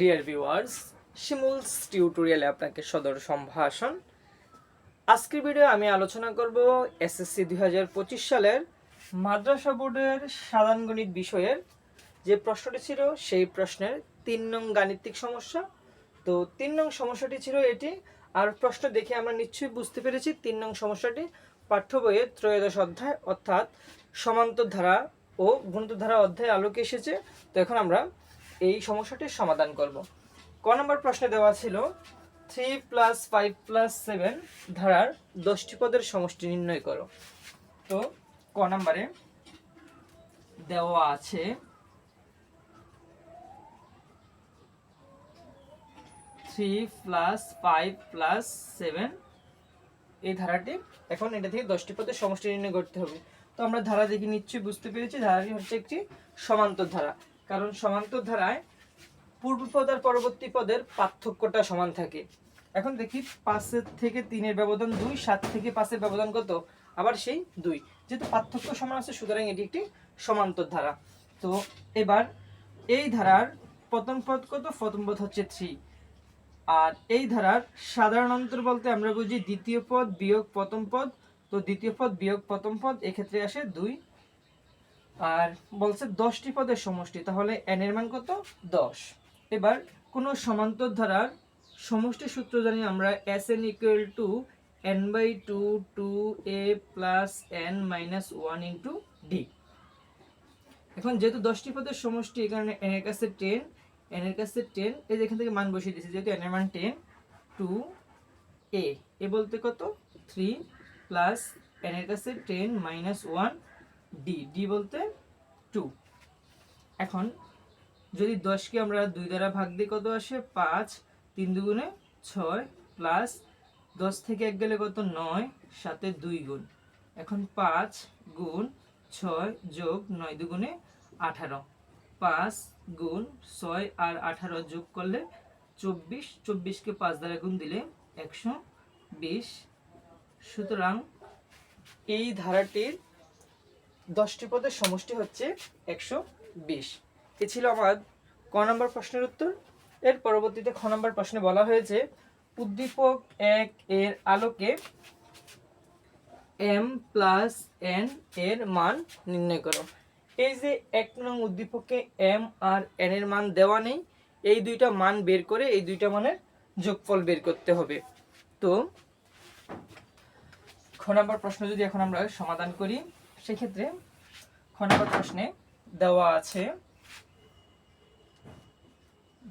Dear viewers শিমুলস টিউটোরিয়ালে আপনাকে সদর সম্ভাষণ। আজকের ভিডিও আমি আলোচনা করব এসএসসি দুই হাজার পঁচিশ সালের মাদ্রাসা বোর্ডের সাধারণ গণিত বিষয়ের। যে প্রশ্নটি ছিল, সেই প্রশ্নের তিন নং গাণিতিক সমস্যা। তো তিন নং সমস্যাটি ছিল এটি, আর প্রশ্ন দেখে আমরা নিশ্চয়ই বুঝতে পেরেছি তিন নং সমস্যাটি পাঠ্য বইয়ের ত্রয়োদশ অধ্যায়, অর্থাৎ সমান্তর ধারা ও গুণিত ধারা অধ্যায় আলোকে এসেছে। তো এখন আমরা এই সমস্যাটির সমাধান করব। ক নম্বর প্রশ্নে দেওয়া ছিল three plus five plus seven ধারার দশটি পদের সমষ্টি নির্ণয় করো। তো ক নম্বরে দেওয়া আছে three plus five plus seven এই ধারাটি এখন এটা থেকে দশটি পদের সমষ্টি নির্ণয় করতে হবে। তো আমরা ধারা দেখে নিশ্চয়ই বুঝতে পেরেছি, ধারাটি হচ্ছে একটি সমান্তর ধারা। কারণ সমান্তর ধারায় পূর্ব পদ আর পরবর্তী পদের পার্থক্যটা সমান থাকে। এখন দেখি পাঁচের থেকে তিনের ব্যবধান দুই, সাত থেকে পাঁচের ব্যবধান কত? আবার সেই দুই। যেহেতু পার্থক্য সমান আছে, সুতরাং এটি একটি সমান্তর ধারা। তো এবার এই ধারার প্রথম পদ কত? প্রথম পদ হচ্ছে থ্রি আর এই ধারার সাধারণ অন্তর বলতে আমরা বুঝি দ্বিতীয় পদ বিয়োগ প্রথম পদ। তো দ্বিতীয় পদ বিয়োগ প্রথম পদ, এক্ষেত্রে আসে দুই। আর বলছে দশটি পদের সমষ্টি, তাহলে এন এর মান কত? দশ। এবার কোনো সমান্তর ধারার সমষ্টি সূত্র জানি আমরা S N equal to N by two two A plus N minus one into D এখন যেহেতু দশটি পদের সমষ্টি কারণে এন এর কাছে টেন এন এর কাছে টেন এই যে এখান থেকে মান বসিয়ে দিয়েছি, যেহেতু এন এর মান টেন টু এ এ বলতে কত? থ্রি প্লাস এন এর কাছে ten minus one D D বলতে টু এখন যদি দশকে আমরা দুই দ্বারা ভাগ দিই, কত আসে? পাঁচ, তিন দুগুণে ছয় প্লাস দশ থেকে এক গেলে কত? নয় সাথে দুই গুণ। এখন পাঁচ গুণ ছয় যোগ নয় দুগুণে আঠারো। পাঁচ গুণ ছয় আর আঠারো যোগ করলে চব্বিশ। চব্বিশকে পাঁচ দ্বারা গুণ দিলে একশো বিশ। সুতরাং এই ধারাটির দশটি পদের সমষ্টি হচ্ছে একশো বিশ। এ ছিল আমার ক নম্বর প্রশ্নের উত্তর। এর পরবর্তীতে খ নম্বর প্রশ্নে বলা হয়েছে, উদ্দীপক এক এর আলোকে এম প্লাস এন এর মান নির্ণয় করো। এই যে এক নং উদ্দীপকে এম আর এন এর মান দেওয়া নেই, এই দুইটা মান বের করে এই দুইটা মানের যোগফল বের করতে হবে। তো, খ নম্বর প্রশ্ন যদি এখন আমরা সমাধান করি সেক্ষেত্রে খ প্রশ্নে দেওয়া আছে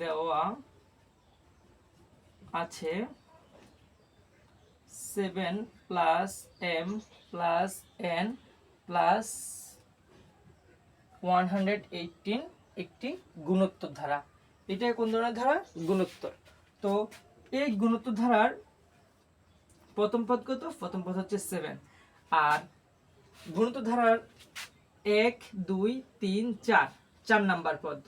দেওয়া আছে seven plus M plus N plus one hundred একটি গুণোত্তর ধারা। এটা কোন ধরনের ধারা? গুণোত্তর। তো এই গুণোত্তর ধারার প্রথম পদ কত? প্রথম পদ হচ্ছে সেভেন আর গুণোত্তর ধারার এক, দুই, তিন, চার। চার নাম্বার পদ।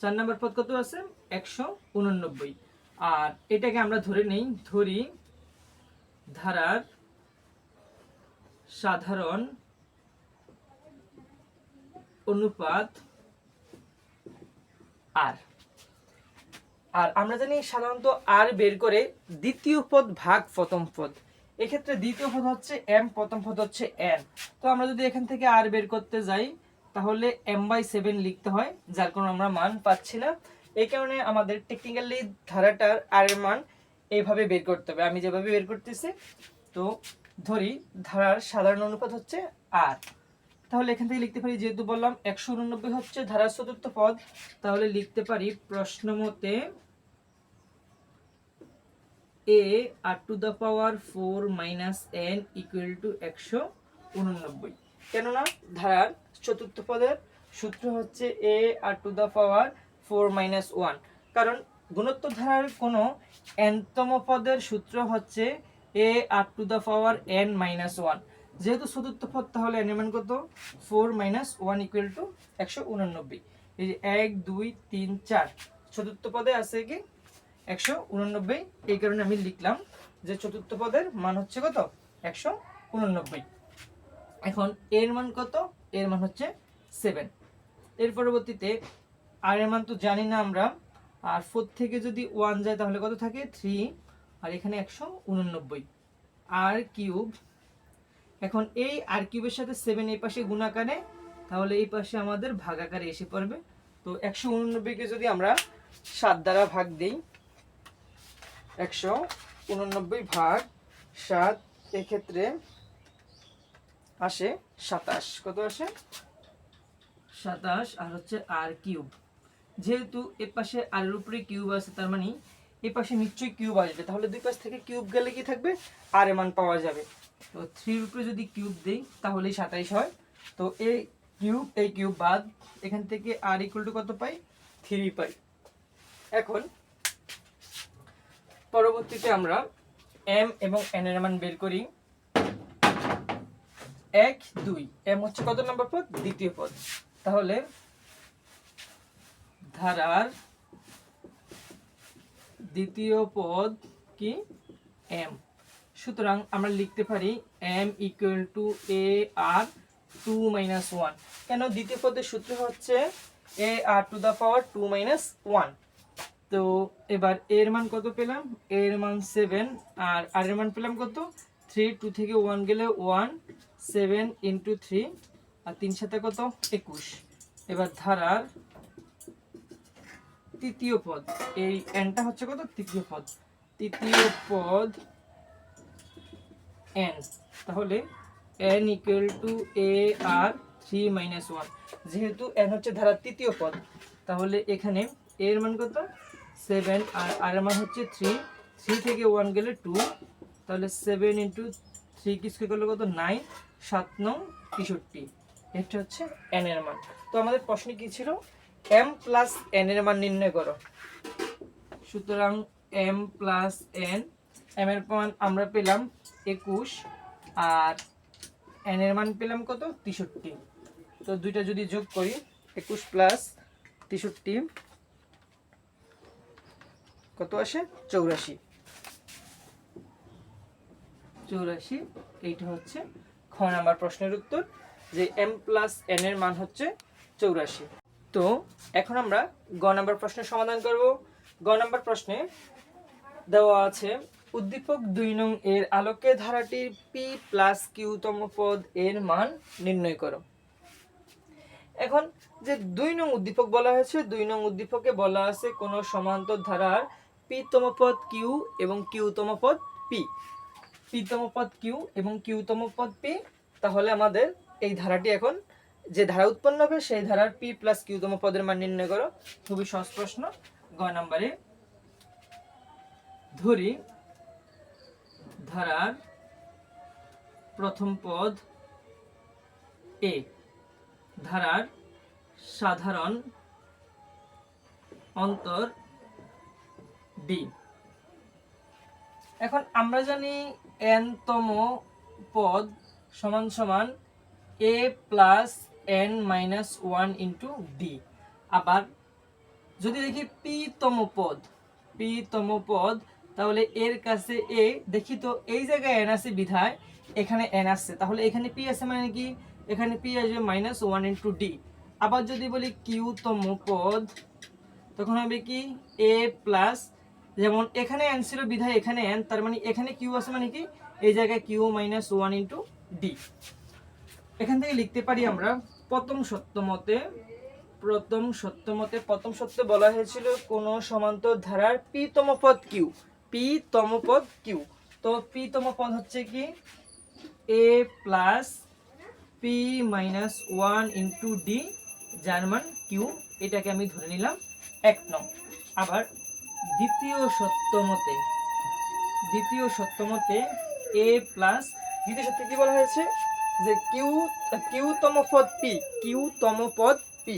চার নাম্বার পদ কত আছে? একশো উননব্বই। আর এটাকে আমরা ধরে নেই, ধরি ধারার সাধারণ অনুপাত আর। আর আমরা জানি সাধারণত আর বের করে দ্বিতীয় পদ ভাগ প্রথম পদ। এক্ষেত্রে দ্বিতীয় পদ হচ্ছে এম প্রথম পদ হচ্ছে এন তো আমরা যদি এখান থেকে আর বের করতে যাই, তাহলে এম বাই সেভেন লিখতে হয়, যার কোনো আমরা মান পাচ্ছি না এই কারণে আমাদের টেকনিক্যালি ধারাটার আর এর মান এইভাবে বের করতে হবে। আমি যেভাবে বের করতেছি, তো ধরি ধারার সাধারণ অনুপাত হচ্ছে আর তাহলে এখান থেকে লিখতে পারি, যেহেতু বললাম একশো উননব্বই হচ্ছে ধারার চতুর্থ পদ, তাহলে লিখতে পারি প্রশ্ন মতে A R to the power four minus N equal to একশো উননব্বই। কেননা ধারার চতুর্থ পদের সূত্র হচ্ছে A R to the power four minus one কারণ গুণোত্তর ধারার কোনো এনতম পদের সূত্র হচ্ছে A R to the power N minus one যেহেতু চতুর্থ পদ, তাহলে এন কত? Four minus one equal to একশো উননব্বই। এই যে এক, দুই, তিন, চার। চতুর্থ পদে আছে কি? একশো উননব্বই। এই কারণে আমি লিখলাম যে চতুর্থ পদের মান হচ্ছে কত? একশো উননব্বই। এখন এর মান কত? এর মান হচ্ছে সেভেন। এর পরবর্তীতে আর এর মান তো জানি না আমরা। আর ফোর থেকে যদি ওয়ান যায় তাহলে কত থাকে? থ্রি আর এখানে একশো উননব্বই। আর কিউব এখন এই আর কিউবের সাথে সেভেন এই পাশে গুণাকারে তাহলে এই পাশে আমাদের ভাগাকারে এসে পড়বে। তো একশো উননব্বইকে যদি আমরা সাত দ্বারা ভাগ দিই একশো উননব্বই ভাগ সাত, এক্ষেত্রে আসে সাতাশ। কত আসে? সাতাশ আর হচ্ছে আর কিউব। যেহেতু এ পাশে আর উপরে কিউব আছে, তার মানে এ পাশে নিশ্চয়ই কিউব আসবে। তাহলে দুই পাশ থেকে কিউব গেলে কি থাকবে? আর মান পাওয়া যাবে। তো থ্রির উপরে যদি কিউব দিই তাহলেই সাতাইশ হয়। তো এই কিউব এই কিউব বাদ এখান থেকে আর ইকুয়াল টু কত পাই? থ্রি পাই। এখন পরবর্তীতে আমরা এম এবং এন এর মান বের করি। এক, দুই। এম হচ্ছে কত নম্বর পদ? দ্বিতীয় পদ। তাহলে ধারার দ্বিতীয় পদ কি? এম সুতরাং আমরা লিখতে পারি M equal to A R two minus one কেন? দ্বিতীয় পদের সূত্র হচ্ছে A R to the power two minus one তো এবার এর মান কত পেলাম? এর মান সেভেন আর আর এর মান পেলাম কত? থ্রি টু থেকে ওয়ান গেলে ওয়ান সেভেন ইন্টু থ্রি আর তিন সাথে কত? একুশ। এবার ধারার তৃতীয় পদ, এই এনটা হচ্ছে কত? তৃতীয় পদ। তৃতীয় পদ এন তাহলে N equal to A R three minus one যেহেতু এন হচ্ছে ধারার তৃতীয় পদ, তাহলে এখানে এর মান কত? সেভেন, আর আর মান হচ্ছে থ্রি থ্রি থেকে ওয়ান গেলে টু তাহলে সেভেন ইন্টু থ্রি কিসকে করলে কত? নাইন সাত নং তেষট্টি। এটা হচ্ছে এন এর মান। তো আমাদের প্রশ্ন কি ছিল? এম প্লাস এন এর মান নির্ণয় করো। সুতরাং এম প্লাস এন এম এর মান আমরা পেলাম একুশ, আর এন এর মান পেলাম কত? তেষট্টি। তো দুইটা যদি যোগ করি, একুশ প্লাস তেষট্টি কত আসে? চৌরাশি। চৌরাশি, এইটা হচ্ছে খ নাম্বার প্রশ্নের উত্তর, যে এম প্লাস এন এর মান হচ্ছে চৌরাশি। তো, এখন আমরা গ নাম্বার প্রশ্নের সমাধান করব। গ নাম্বার প্রশ্নে দেওয়া আছে, উদ্দীপক দুই নং এর আলোকে ধারাটির পি প্লাস কিউতম পদ এর মান নির্ণয় করো। এখন যে দুই নং উদ্দীপক বলা হয়েছে, দুই নং উদ্দীপকে বলা আছে কোন সমান্তর ধারার পি তম পদ কিউ এবং কিউতম পদ পি। পি তম পদ কিউ এবং কিউতম পদ পি, তাহলে আমাদের এই ধারাটি এখন যে ধারা উৎপন্ন হবে, সেই ধারার পি প্লাস কিউতম পদের মান নির্ণয় করো। খুবই সহজ প্রশ্ন। গ নম্বরে ধরি ধারার প্রথম পদ এ ধারার সাধারণ অন্তর ডি এখন আমরা জানি এন তম পদ সমান সমান A plus N minus one into D আবার যদি দেখি পি তম পদ পি তম পদ, তাহলে এর কাছে এ দেখি তো এই জায়গায় এন আছে বিধায়, এখানে এন আসছে তাহলে এখানে পি আছে মানে কি? এখানে পি আসবে মাইনাস ওয়ান ইন্টু ডি আবার যদি বলি কিউ তম পদ, তখন হবে কি? এ প্লাস যেমন এখানে এন ছিল, বিধায় এখানে এন তার মানে এখানে কিউ আছে মানে কি? এই জায়গায় Q minus one into D এখান থেকে লিখতে পারি আমরা, প্রথম সত্য মতে, প্রথম সত্য মতে, প্রথম সত্য বলা হয়েছিল কোন সমান্তর ধারার পি তম পদ কিউ পি তম পদ কিউ তো পি তম পদ হচ্ছে কি? A plus P minus one into D German Q এটাকে আমি ধরে নিলাম এক নং। আবার দ্বিতীয় সত্য মতে দ্বিতীয় সত্য মতে এ প্লাস দ্বিতীয় সত্য কি বলা হয়েছে? যে কিউ কিউ তম পদ পি কিউ তম পদ পি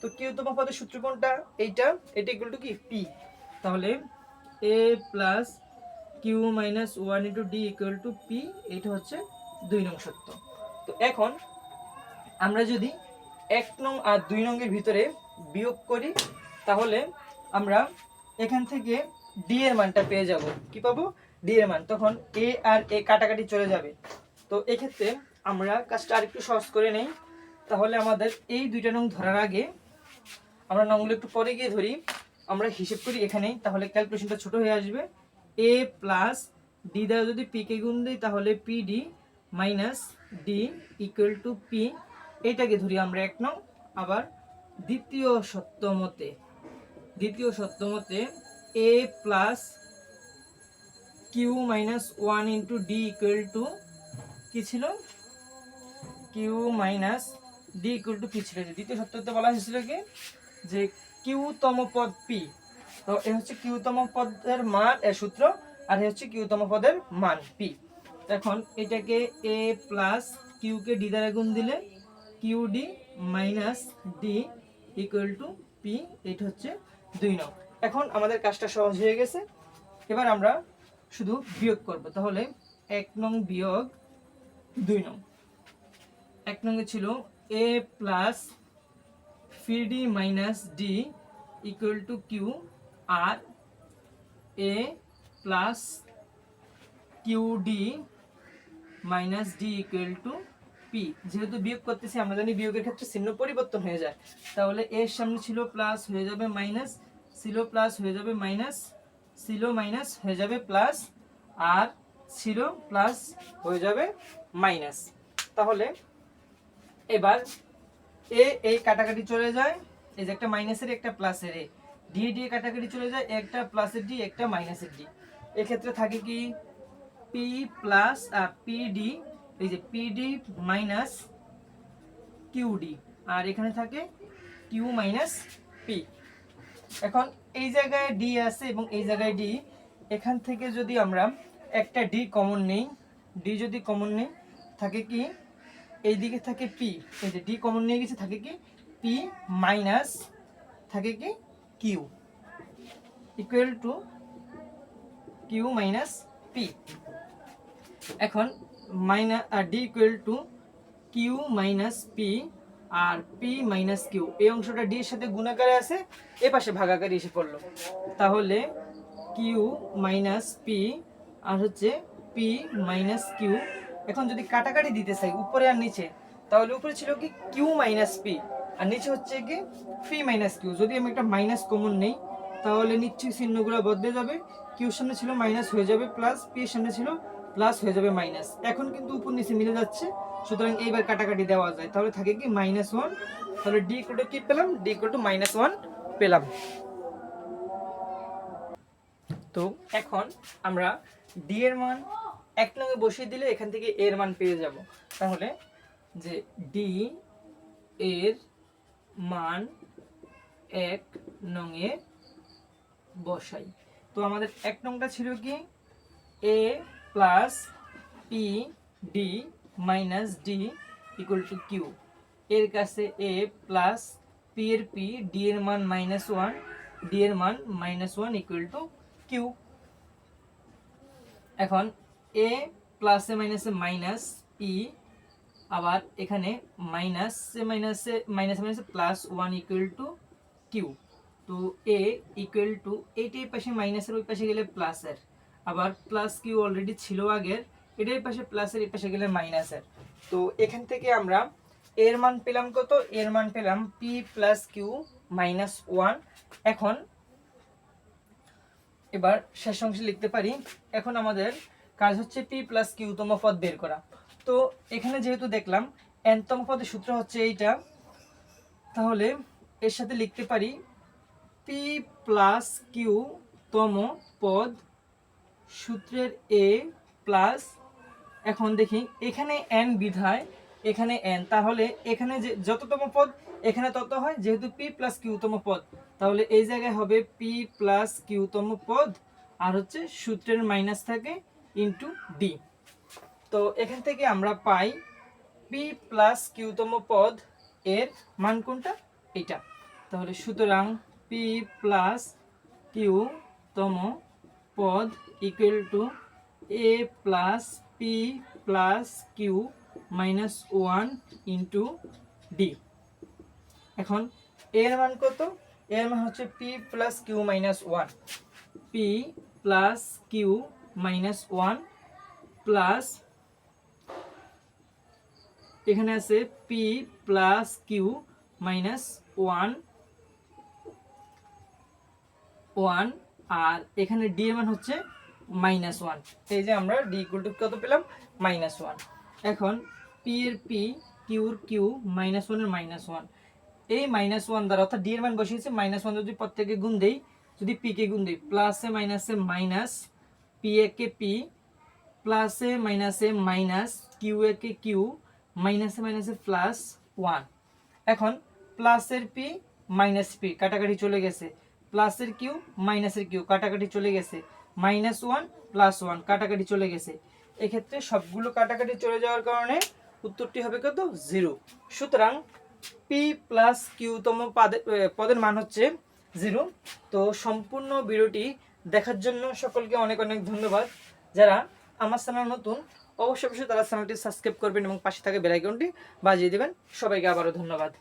তো কিউ তম পদের সূত্র কোনটা? এইটা, এটা ইকুয়াল টু কি? পি তাহলে A plus Q minus one into D equal to P এইটা হচ্ছে দুই নং সত্য। তো এখন আমরা যদি এক নং আর দুই নংয়ের ভিতরে বিয়োগ করি, তাহলে আমরা এখান থেকে ডি এর মানটা পেয়ে যাব। কি পাবো? ডি এর মান। তখন এ আর এ কাটাকাটি চলে যাবে। তো এক্ষেত্রে আমরা কাজটা আরেকটু সহজ করে নেই। তাহলে আমাদের এই দুইটা নং ধরার আগে আমরা নংগুলো একটু পরে গিয়ে ধরি। আমরা হিসেব করি এখানেই, তাহলে ক্যালকুলেশনটা ছোট হয়ে আসবে। এ প্লাস ডি দ্বারা যদি পি কে গুণ দিই, তাহলে P D minus D equal to P এটাকে ধরি আমরা এক নং। আবার দ্বিতীয় সত্য মতে দ্বিতীয় সত্য মতে A plus Q minus one into D equal to কী ছিল? Q minus D equal to P ছিল। দ্বিতীয় সত্যতে বলা হয়েছিল কি? যে কিউতম পদ পি তো এ হচ্ছে কিউতম পদের মান এ সূত্র, আর এ হচ্ছে কিউতম পদের মান পি এখন এটাকে এ প্লাস কিউকে ডি দ্বারা গুণ দিলে Q D minus D equal to P এটা হচ্ছে দুই নং। এখন আমাদের কাজটা সহজ হয়ে গেছে। এবার আমরা শুধু বিয়োগ করব। তাহলে এক নং বিয়োগ দুই নং। এক নঙ্গে ছিল A plus P D minus D equal to Q R A plus Q D minus D equal to P. যেহেতু বিয়োগ করতেছি, আমরা জানি বিয়োগের ক্ষেত্রে চিহ্ন পরিবর্তন হয়ে যায়। তাহলে এর সামনে ছিল প্লাস, হয়ে যাবে মাইনাস। ছিল প্লাস হয়ে যাবে মাইনাস, ছিল মাইনাস হয়ে যাবে প্লাস, আর ছিল প্লাস হয়ে যাবে মাইনাস। তাহলে এবার এ, এই কাটাকাটি চলে যায়, এই যে একটা মাইনাসের, একটা প্লাসের এ। ডি ডি কাটাকাটি চলে যায়, একটা প্লাসের ডি একটা মাইনাসের ডি এক্ষেত্রে থাকে কি? পি প্লাস পি ডি এই যে P D minus Q D আর এখানে থাকে কিউ মাইনাস পি এখন এই জায়গায় ডি আছে এবং এই জায়গায় ডি এখান থেকে যদি আমরা একটা ডি কমন নেই ডি যদি কমন নেই, থাকে কি? এইদিকে থাকে পি এই যে ডি কমন নিয়ে গেছে, থাকে কি? পি মাইনাস থাকে কি? Q equal to Q minus P এখন minus D equal to Q minus P R P minus Q এই অংশটা ডি এর সাথে গুণাকারে আছে, এ পাশে ভাগাকারে এসে পড়ল। তাহলে কিউ মাইনাস পি আর হচ্ছে পি মাইনাস কিউ এখন যদি কাটাকাটি দিতে চাই, উপরে আর নিচে, তাহলে উপরে ছিল কি কিউ মাইনাস পি আর নিচে হচ্ছে কি পি মাইনাস কিউ যদি আমি একটা মাইনাস কমন নেই, তাহলে নিশ্চয়ই চিহ্নগুলো বদলে যাবে। কিউর সামনে ছিল মাইনাস হয়ে যাবে প্লাস পি এর সামনে ছিল প্লাস হয়ে যাবে মাইনাস এখন কিন্তু উপর নিচে মিলে যাচ্ছে, সুতরাং এইবার কাটাকাটি দেওয়া যায়। তাহলে থাকে কি মাইনাস ওয়ান তাহলে ডি ইকুয়াল টু কি পেলাম? D equal to minus one পেলাম। তো এখন আমরা ডি এর মান এক নঙে বসিয়ে দিলে এখান থেকে এর মান পেয়ে যাব। তাহলে যে ডি এর মান এক নঙে বসাই। তো আমাদের এক নংটা ছিল কি? A plus P D minus D equal to Q এর কাছে এ প্লাস পি এর পি ডি এর মান মাইনাস ওয়ান ডি এর মান minus one equal to Q এখন এ প্লাসে মাইনাসে মাইনাস ই আবার এখানে মাইনাসে মাইনাসে মাইনাসে মাইনাসে plus one equal to Q তো এ ইকুয়াল টু এইটা পাশে মাইনাসের ওই পাশে গেলে প্লাসের আবার প্লাস কিউ অলরেডি ছিল আগের এটার পাশে প্লাসের এই পাশে গেলে মাইনাসের তো এখান থেকে আমরা এর মান পেলাম কত? এর মান পেলাম P plus Q minus one এখন এবার শেষ অংশে লিখতে পারি, এখন আমাদের কাজ হচ্ছে পি প্লাস কিউতম পদ বের করা। তো এখানে যেহেতু দেখলাম এনতম পদের সূত্র হচ্ছে এইটা, তাহলে এর সাথে লিখতে পারি পি প্লাস কিউ তম পদ সূত্রের এ প্লাস এখন দেখি, এখানে এন বিধায়, এখানে এন তাহলে এখানে যে যততম পদ, এখানে তত হয়, যেহেতু পি প্লাস কিউতম পদ, তাহলে এই জায়গায় হবে পি প্লাস কিউতম পদ, আর হচ্ছে সূত্রের মাইনাস থাকে ইন্টু ডি তো এখান থেকে আমরা পাই পি প্লাস কিউতম পদ, এর মান কোনটা? এটা তাহলে সুতরাং পি প্লাস কিউ তম পদ equal to A plus P plus Q minus one into D এখন এর মান কত? এর মান হচ্ছে P plus Q minus one P plus Q minus one plus এখানে আছে P plus Q minus one one আর এখানে ডি এর মান হচ্ছে মাইনাস ওয়ান এই যে আমরা ডি ইকুয়াল টু কত পেলাম? মাইনাস ওয়ান এখন পি এর পি কিউর কিউ মাইনাস ওয়ানের মাইনাস ওয়ান এই মাইনাস ওয়ান দ্বারা অর্থাৎ ডি এর মান বসিয়েছে মাইনাস ওয়ান যদি প্রত্যেকে গুণ দেই, যদি পি কে গুণ দিই প্লাসে মাইনাসে মাইনাস পি এ কে পি প্লাসে মাইনাসে মাইনাস কিউ এ কে কিউ মাইনাসে মাইনাসে প্লাস ওয়ান এখন প্লাসের পি মাইনাস পি কাটাকাটি চলে গেছে। প্লাসের কিউ, মাইনাসের কিউ, কাটাকাটি চলে গেছে। মাইনাস ওয়ান, প্লাস ওয়ান, কাটাকাটি চলে গেছে। এক্ষেত্রে সবগুলো কাটাকাটি চলে যাওয়ার কারণে উত্তরটি হবে কত? জিরো। সুতরাং পি প্লাস কিউতম পদের পদের মান হচ্ছে জিরো। তো সম্পূর্ণ ভিডিওটি দেখার জন্য সকলকে অনেক অনেক ধন্যবাদ। যারা আমার চ্যানেল নতুন, অবশ্যই অবশ্যই তারা চ্যানেলটি সাবস্ক্রাইব করবেন এবং পাশে থাকা বেলাইকনটি বাজিয়ে দেবেন। সবাইকে আবারও ধন্যবাদ।